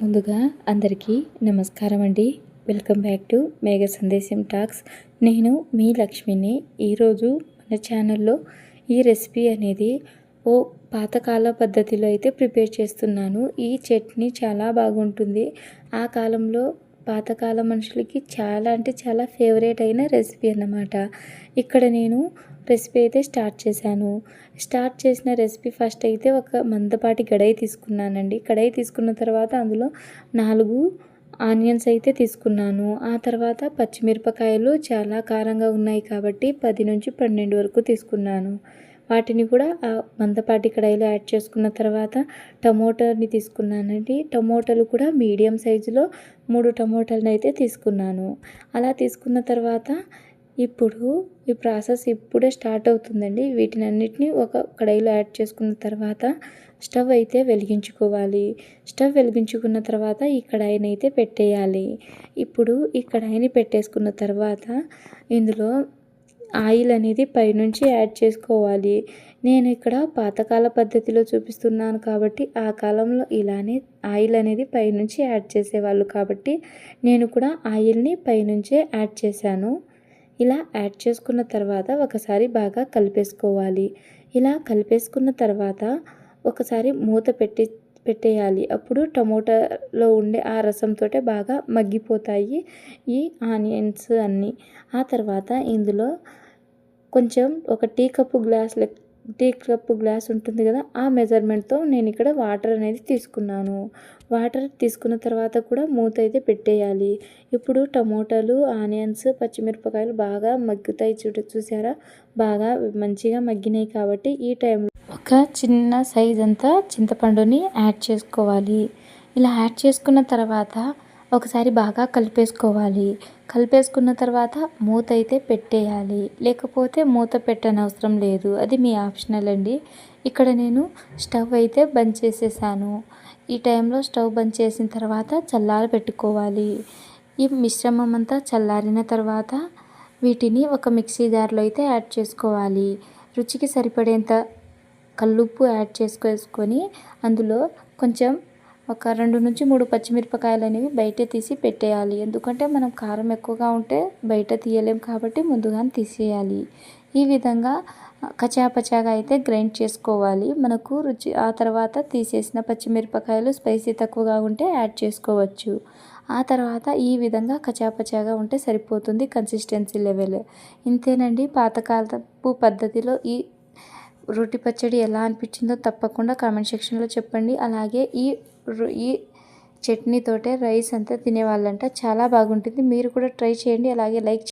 ముందుగా అందరికీ నమస్కారం అండి. వెల్కమ్ బ్యాక్ టు మేఘ సందేశం టాక్స్. నేను మీ లక్ష్మిని ఈరోజు మన ఛానల్లో ఈ రెసిపీ అనేది ఓ పాతకాల పద్ధతిలో అయితే ప్రిపేర్ చేస్తున్నాను. ఈ చట్నీ చాలా బాగుంటుంది. ఆ కాలంలో పాతకాల మనుషులకి చాలా అంటే చాలా ఫేవరెట్ అయిన రెసిపీ అన్నమాట. ఇక్కడ నేను రెసిపీ అయితే స్టార్ట్ చేశాను. స్టార్ట్ చేసిన రెసిపీ ఫస్ట్ అయితే ఒక మందపాటి కడాయి తీసుకున్నానండి. కడాయి తీసుకున్న తర్వాత అందులో నాలుగు ఆనియన్స్ అయితే తీసుకున్నాను. ఆ తర్వాత పచ్చిమిరపకాయలు చాలా కారంగా ఉన్నాయి కాబట్టి పది నుంచి పన్నెండు వరకు తీసుకున్నాను. వాటిని కూడా ఆ మందపాటి కడాయిలో యాడ్ చేసుకున్న తర్వాత టమోటాని తీసుకున్నానండి. టమోటాలు కూడా మీడియం సైజులో మూడు టమోటాలను అయితే తీసుకున్నాను. అలా తీసుకున్న తర్వాత ఇప్పుడు ఈ ప్రాసెస్ ఇప్పుడే స్టార్ట్ అవుతుందండి. వీటిని అన్నిటినీ ఒక కడాయిలో యాడ్ చేసుకున్న తర్వాత స్టవ్ అయితే వెలిగించుకోవాలి. స్టవ్ వెలిగించుకున్న తర్వాత ఈ కడాయిని అయితే పెట్టేయాలి. ఇప్పుడు ఈ కడాయిని పెట్టేసుకున్న తర్వాత ఇందులో ఆయిల్ అనేది పైనుంచి యాడ్ చేసుకోవాలి. నేను ఇక్కడ పాతకాల పద్ధతిలో చూపిస్తున్నాను కాబట్టి ఆ కాలంలో ఇలానే ఆయిల్ అనేది పైనుంచి యాడ్ చేసేవాళ్ళు కాబట్టి నేను కూడా ఆయిల్ని పైనుంచే యాడ్ చేశాను. ఇలా యాడ్ చేసుకున్న తర్వాత ఒకసారి బాగా కలిపేసుకోవాలి. ఇలా కలిపేసుకున్న తర్వాత ఒకసారి మూత పెట్టి పెట్టేయాలి. అప్పుడు టమోటాలో ఉండే ఆ రసంతో బాగా మగ్గిపోతాయి ఈ ఆనియన్స్ అన్నీ. ఆ తర్వాత ఇందులో కొంచెం ఒక tea cup glass tea cup glass ఉంటుంది కదా ఆ మెజర్మెంట్తో నేను ఇక్కడ వాటర్ అనేది తీసుకున్నాను. వాటర్ తీసుకున్న తర్వాత కూడా మూత అయితే పెట్టేయాలి. ఇప్పుడు టమోటాలు ఆనియన్స్ పచ్చిమిరపకాయలు బాగా మగ్గుతాయి చూడ చూసారా? బాగా మంచిగా మగ్గినాయి కాబట్టి ఈ టైంలో ఒక చిన్న సైజ్ అంతా చింతపండుని యాడ్ చేసుకోవాలి. ఇలా యాడ్ చేసుకున్న తర్వాత ఒకసారి బాగా కలిపేసుకోవాలి. కలిపేసుకున్న తర్వాత మూత అయితే పెట్టేయాలి. లేకపోతే మూత పెట్టనవసరం లేదు. అది మీ ఆప్షనల్ అండి. ఇక్కడ నేను స్టవ్ అయితే బంద్ చేసేసాను. ఈ టైంలో స్టవ్ బంద్ చేసిన తర్వాత చల్లార పెట్టుకోవాలి. ఈ మిశ్రమం అంతా చల్లారిన తర్వాత వీటిని ఒక మిక్సీ జార్లో అయితే యాడ్ చేసుకోవాలి. రుచికి సరిపడేంత కల్లుప్పు యాడ్ చేసుకొని అందులో కొంచెం ఒక రెండు నుంచి మూడు పచ్చిమిరపకాయలు అనేవి బయట తీసి పెట్టేయాలి. ఎందుకంటే మనం కారం ఎక్కువగా ఉంటే బయట తీయలేం కాబట్టి ముందుగానే తీసేయాలి. ఈ విధంగా కచాపచాగా అయితే గ్రైండ్ చేసుకోవాలి. మనకు రుచి ఆ తర్వాత తీసేసిన పచ్చిమిరపకాయలు స్పైసీ తక్కువగా ఉంటే యాడ్ చేసుకోవచ్చు. ఆ తర్వాత ఈ విధంగా కచాపచాగా ఉంటే సరిపోతుంది కన్సిస్టెన్సీ లెవెల్. ఇంతేనండి పాతకాలపు పద్ధతిలో ఈ రోటి పచ్చడి ఎలా అనిపించిందో తప్పకుండా కామెంట్ సెక్షన్లో చెప్పండి. అలాగే ఈ ఈ చట్నీతోటే రైస్ అంతా తినేవాళ్ళంట. చాలా బాగుంటుంది. మీరు కూడా ట్రై చేయండి. అలాగే లైక్